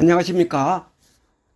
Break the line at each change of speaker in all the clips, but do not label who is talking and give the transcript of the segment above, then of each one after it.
안녕하십니까.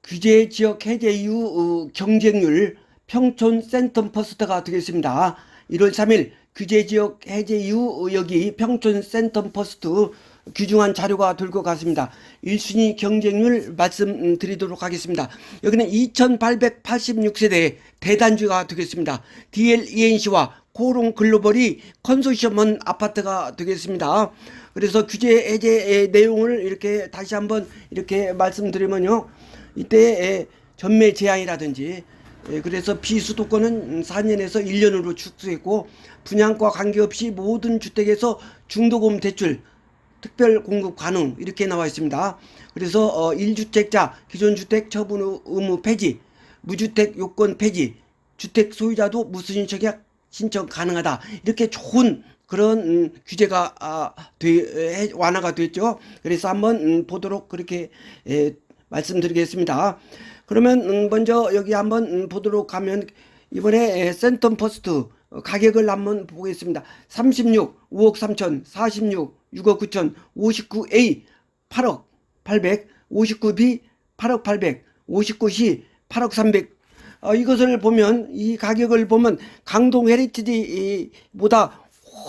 규제 지역 해제 이후 어, 경쟁률 평촌 센텀 퍼스트가 되겠습니다. 1월 3일 규제 지역 해제 이후 어, 여기 평촌 센텀 퍼스트 귀중한 자료가 들고 갔습니다. 1순위 경쟁률 말씀드리도록 하겠습니다. 여기는 2886세대 대단지가 되겠습니다. DLENC와 코롱 글로벌이 컨소시엄한 아파트가 되겠습니다. 그래서 규제 해제의 내용을 이렇게 다시 한번 이렇게 말씀드리면요. 이때 전매 제한이라든지 예, 그래서 비수도권은 4년에서 1년으로 축소했고 분양과 관계없이 모든 주택에서 중도금 대출 특별 공급 가능 이렇게 나와 있습니다. 그래서 어 1주택자 기존 주택 처분 의무 폐지, 무주택 요건 폐지, 주택 소유자도 무수신 청약 신청 가능하다. 이렇게 좋은 그런 음, 규제가 아, 돼, 해, 완화가 됐죠. 그래서 한번 음, 보도록 그렇게 에, 말씀드리겠습니다. 그러면 음, 먼저 여기 한번 음, 보도록 하면 이번에 에, 센텀 퍼스트 어, 가격을 한번 보겠습니다. 36, 5억 3천, 46, 6억 9천, 59A 8억 800, 59B 8억 800, 59C 8억 300. 어, 이것을 보면 이 가격을 보면 강동 헤리티지보다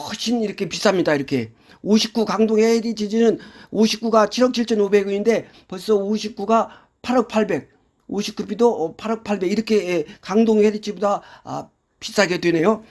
훨씬 이렇게 비쌉니다. 이렇게 59 강동 헤리티지는 59가 7억 7,500원인데 벌써 59가 8억 800, 59B도 8억 800 이렇게 예, 강동 헤리티지보다 아, 비싸게 되네요.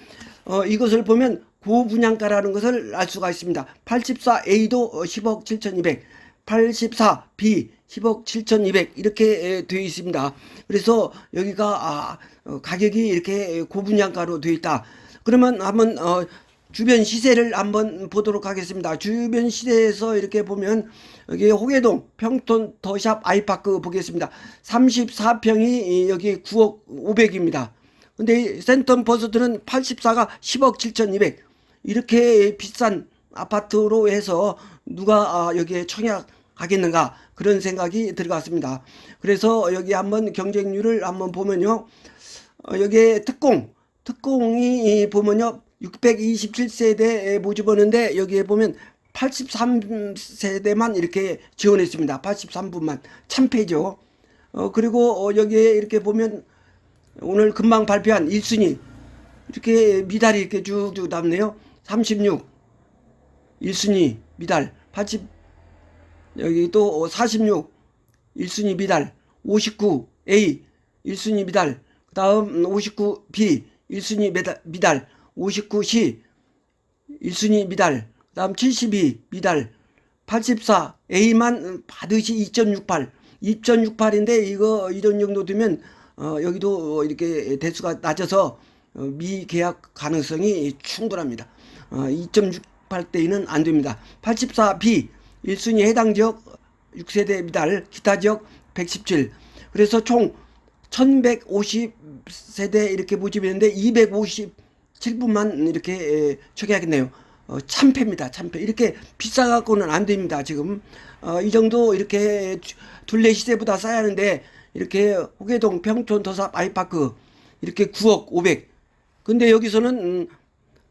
어, 이것을 보면 고분양가라는 것을 알 수가 있습니다. 84A도 10억 7,200, 84B 10억 7,200 이렇게 되어 있습니다. 그래서 여기가 아, 어, 가격이 이렇게 고분양가로 되어 있다. 그러면 한번 어, 주변 시세를 한번 보도록 하겠습니다. 주변 시세에서 이렇게 보면 여기 호계동 평촌 더샵 아이파크 보겠습니다. 34평이 여기 9억 500입니다. 근데 센텀 버스들은 84가 10억 7,200 이렇게 비싼 아파트로 해서 누가 아, 여기에 청약 하겠는가 그런 생각이 들어갔습니다. 그래서 여기 한번 경쟁률을 한번 보면요. 어, 여기에 특공 특공이 보면요 627세대 모집하는데 여기에 보면 83세대만 이렇게 지원했습니다. 83분만 참패죠. 어 그리고 어, 여기에 이렇게 보면 오늘 금방 발표한 1순위 이렇게 미달이 이렇게 쭉쭉 남네요. 36 1순위 미달 80 여기 또 46 1순위 미달 59 A 1순위 미달 그 다음 59 B 1순위 미달, 미달 59 C 1순위 미달 그 다음 72 미달 84 A만 받으시 2.68 2.68인데 이거 이런 정도 되면 어, 여기도 이렇게 대수가 낮아서 어, 미계약 가능성이 충분합니다. 어, 2.68대는 안 됩니다. 84B 1순위 해당 지역 6세대 미달 기타 지역 117 그래서 총 1150세대 이렇게 모집했는데 257분만 이렇게 에, 초기하겠네요. 어, 참패입니다. 참패. 이렇게 비싸갖고는 안 됩니다. 지금 어, 이 정도 이렇게 둘레 시세보다 싸야 하는데 이렇게 호계동 평촌 더삽 아이파크 이렇게 9억 500 근데 여기서는 음,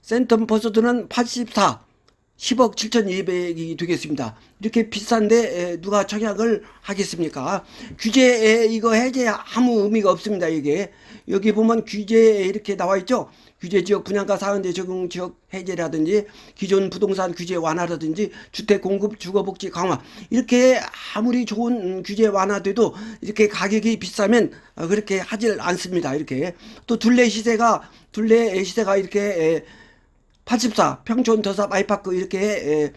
센텀 버스트는 84 10억 7,200이 되겠습니다. 이렇게 비싼데 에, 누가 청약을 하겠습니까? 규제 이거 해제 아무 의미가 없습니다. 이게 여기 보면 규제 이렇게 나와 있죠. 규제 지역 분양가 상한제 적용 지역 해제라든지 기존 부동산 규제 완화라든지 주택 공급 주거 복지 강화 이렇게 아무리 좋은 규제 완화돼도 이렇게 가격이 비싸면 어, 그렇게 하질 않습니다. 이렇게 또 둘레 시세가 둘레 시세가 이렇게 에, 84 평촌 더삽 아이파크 이렇게 에,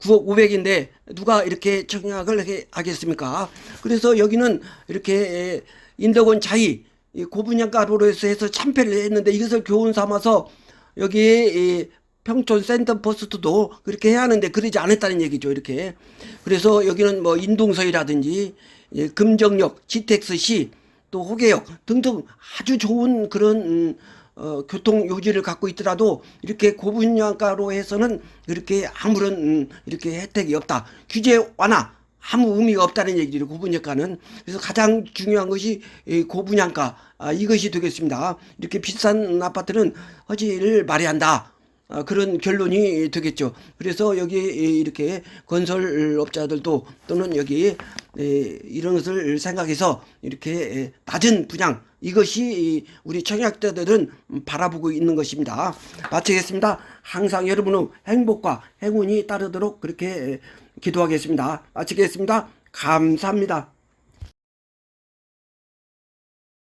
9억 500인데 누가 이렇게 청약을 해- 하겠습니까? 그래서 여기는 이렇게 에, 인덕원 자이 이 고분양가로 해서 해서 참패를 했는데 이것을 교훈 삼아서 여기 이 평촌 센터 포스트도 그렇게 해야 하는데 그러지 않았다는 얘기죠 이렇게 그래서 여기는 뭐 인동서이라든지 예, 금정역 GTX-C 또 호계역 등등 아주 좋은 그런 음, 어, 교통 요지를 갖고 있더라도 이렇게 고분양가로 해서는 그렇게 아무런 음, 이렇게 혜택이 없다. 규제 완화 아무 의미가 없다는 얘기죠. 고분양가는 그래서 가장 중요한 것이 이 고분양가 아, 이것이 되겠습니다. 이렇게 비싼 아파트는 허지를 말해야 아, 그런 결론이 되겠죠. 그래서 여기 이렇게 건설업자들도 또는 여기 에, 이런 것을 생각해서 이렇게 에, 낮은 분양 이것이 이 우리 청약자들은 바라보고 있는 것입니다. 마치겠습니다. 항상 여러분의 행복과 행운이 따르도록 그렇게 에, 기도하겠습니다. 마치겠습니다. 감사합니다.